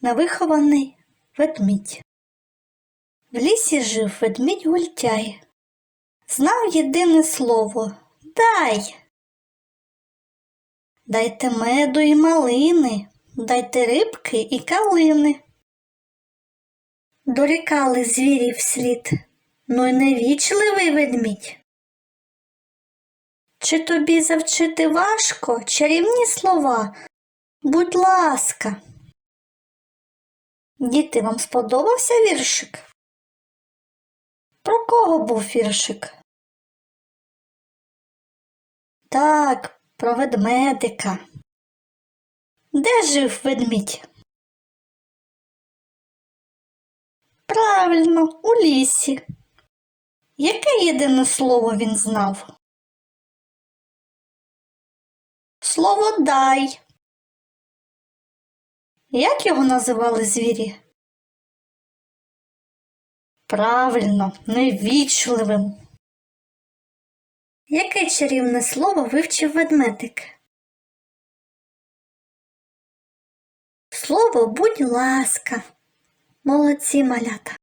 невихований ведмідь. В лісі жив ведмідь Гультяй. Знав єдине слово дай. Дайте меду і малини, дайте рибки і калини. Дорікали звірі вслід, ну й невічливий ведмідь. Чи тобі завчити важко чарівні слова? Будь ласка. Діти, вам сподобався віршик? Про кого був віршик? Так, про ведмедика. Де жив ведмідь? Правильно, у лісі. Яке єдине слово він знав? Слово дай. Як його називали звірі? Правильно, невічливим. Яке чарівне слово вивчив ведмедик? Слово будь ласка. Молодці малята.